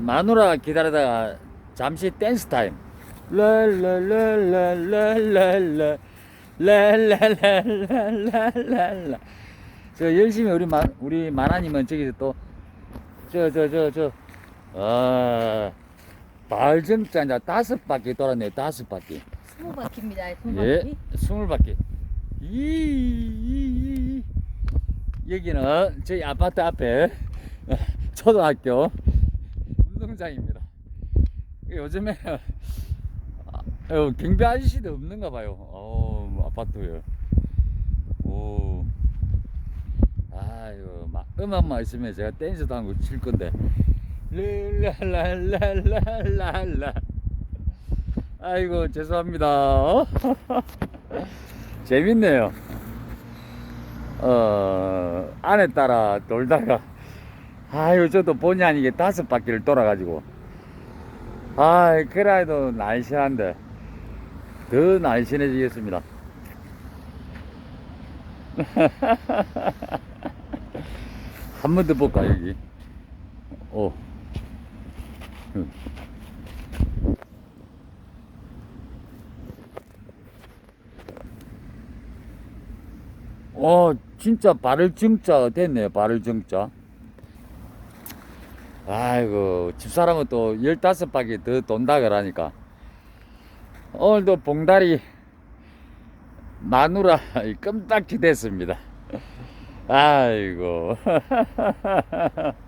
마누라 기다리다가 잠시 댄스 타임. 랄랄랄랄랄랄라 랄랄랄랄랄라 저 열심히 우리 마, 우리 마나님은 저기서 또 저 저 저저 아, 발정자 이제 다섯 바퀴 돌았네요 다섯 바퀴 스무 바퀴입니다. 스무 예 바퀴. 스물 바퀴 이, 이, 이. 여기는 저희 아파트 앞에 초등학교 운동장입니다. 요즘에 아, 어, 경비 아저씨도 없는가 봐요. 어 아파트에 오. 아유 막 음악만 있으면 제가 댄스도 한 거 칠 건데. 랄랄랄랄랄라. 아이고 죄송합니다. 재밌네요. 어 안에 따라 돌다가 아유 저도 본의 아니게 다섯 바퀴를 돌아가지고. 아이 그래도 날씬한데 더 날씬해지겠습니다. 한 번 더 볼까 여기? 오. 응. 어 진짜 발을 정자 됐네요 발을 정자 아이고 집사람은 또 열다섯 바퀴 더 돈다 그러니까. 오늘도 봉다리 마누라 껌딱지 됐습니다. 아이고